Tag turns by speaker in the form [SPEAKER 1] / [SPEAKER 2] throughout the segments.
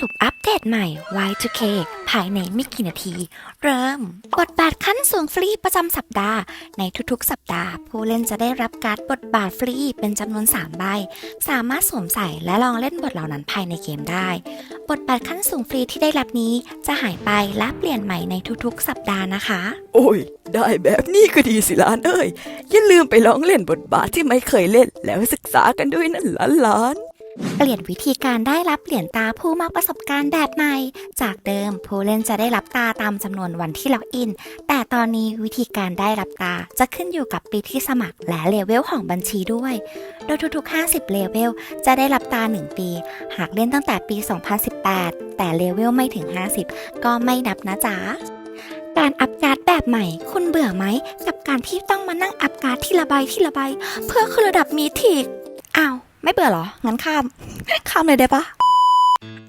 [SPEAKER 1] รุปอัปเดตใหม่ Y2K ภายในไม่กี่นาที เริ่ม บทบาทขั้นสูงฟรีประจำสัปดาห์ ในทุกๆ สัปดาห์ ผู้เล่นจะได้รับการ์ดบทบาทฟรีเป็นจำนวน 3 ใบ สามารถสวมใส่และลองเล่นบทเหล่านั้นภายในเกมได้ บทบาทขั้นสูงฟรีที่ได้รับนี้จะหายไปและเปลี่ยนใหม่ในทุกๆ สัปดาห์นะคะ
[SPEAKER 2] โอ้ย ได้แบบนี้ก็ดีสิหลานเอ้ยอย่าลืมไปลองเล่นบทบาทที่ไม่เคยเล่นแล้วศึกษากันด้วยนั่นลานหลาน
[SPEAKER 1] เปลี่ยนวิธีการได้รับเหรียญตาผู้มากประสบการณ์แบบใหม่ จากเดิมผู้เล่นจะได้รับตาตามจำนวนวันที่ล็อกอิน แต่ตอนนี้วิธีการได้รับตาจะขึ้นอยู่กับปีที่สมัครและเลเวลของบัญชีด้วย โดยทุกๆ 50 เลเวลจะได้รับตา 1 ปี หากเล่นตั้งแต่ปี 2018 แต่เลเวลไม่ถึง 50 ก็ไม่นับนะจ๊ะการอัพการ์ดแบบใหม่ คุณเบื่อไหม กับการที่ต้องมานั่งอัพการ์ดทีละใบทีละใบเพื่อคือระดับมีทิกอ้าว ไม่เบื่อเหรอ งั้นข้าม ข้ามเลยได้ปะ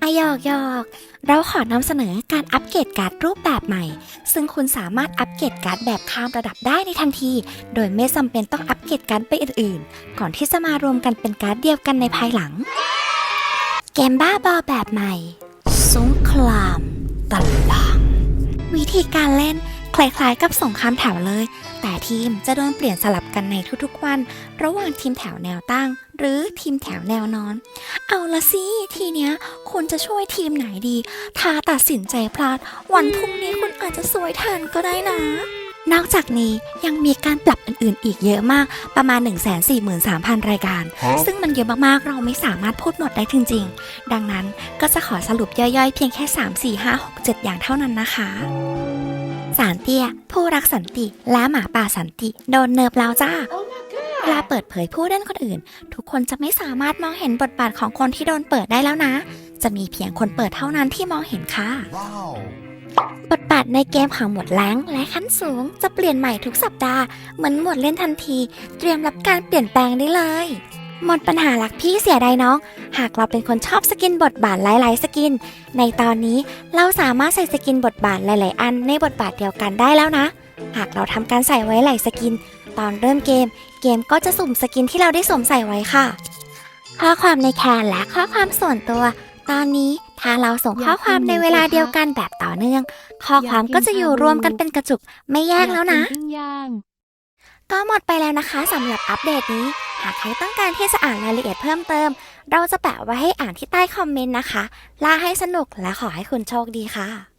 [SPEAKER 1] อะหยอกหยอกเราขอนำเสนอการอัปเกรดการ์ดรูปแบบใหม่ ซึ่งคุณสามารถอัปเกรดการ์ดแบบข้ามระดับได้ในทันที โดยไม่จำเป็นต้องอัปเกรดการ์ดไปอื่นๆ ก่อนที่จะมารวมกันเป็นการ์ดเดียวกันในภายหลัง เกมบ้าบอแบบใหม่ สงครามตลางวิธีการเล่น คล้ายๆกับสงครามแถวเลย แต่ทีมจะโดนเปลี่ยนสลับกันในทุกๆวัน ระหว่างทีมแถวแนวตั้ง หรือทีมแถวแนวนอน เอาละสิทีเนี้ยคุณจะช่วยทีมไหนดี ถ้าตัดสินใจพลาด วันพรุ่งนี้คุณอาจจะสวยแทนก็ได้นะนอกจากนี้ยังมีการปรับอื่นๆ อีกเยอะมากประมาณ 143,000 รายการ ซึ่งมันเยอะมากๆ เราไม่สามารถพูดหมดได้จริงๆ ดังนั้นก็จะขอสรุปย่อยๆ เพียงแค่ 3 4 5 6 7 อย่างเท่านั้นนะคะ สารเตี้ย ผู้รักสันติ และหมาป่าสันติ โดนเนิบแล้วจ้าเวลาเปิดเผยผู้เล่นคนอื่น ทุกคนจะไม่สามารถมองเห็นบทบาทของคนที่โดนเปิดได้แล้วนะ จะมีเพียงคนเปิดเท่านั้นที่มองเห็นค่ะ
[SPEAKER 3] Wow.
[SPEAKER 1] บทบาทในเกมของหมวดแรงและขั้นสูง จะเปลี่ยนใหม่ทุกสัปดาห์ เหมือนหมวดเล่นทันที เตรียมรับการเปลี่ยนแปลงได้เลย หมดปัญหาหลักพี่เสียดายน้อง หากเราเป็นคนชอบสกินบทบาทหลาย ๆ สกิน ในตอนนี้เราสามารถใส่สกินบทบาทหลาย ๆ อันในบทบาทเดียวกันได้แล้วนะ หากเราทำการใส่ไว้หลายสกิน ตอนเริ่มเกม เกมก็จะสุ่มสกินที่เราได้สวมใส่ไว้ค่ะ ข้อความในแคนและข้อความส่วนตัว ตอนนี้ถ้าเราส่งข้อความในเวลาเดียวกันแบบต่อเนื่อง ข้อความก็จะอยู่รวมกันเป็นกระจุกไม่แยกแล้วนะ ก็หมดไปแล้วนะคะสำหรับอัปเดตนี้ หากใครต้องการที่จะอ่านรายละเอียดเพิ่มเติม เราจะแปะไว้ให้อ่านที่ใต้คอมเมนต์นะคะ ลาให้สนุกและขอให้คุณโชคดีค่ะ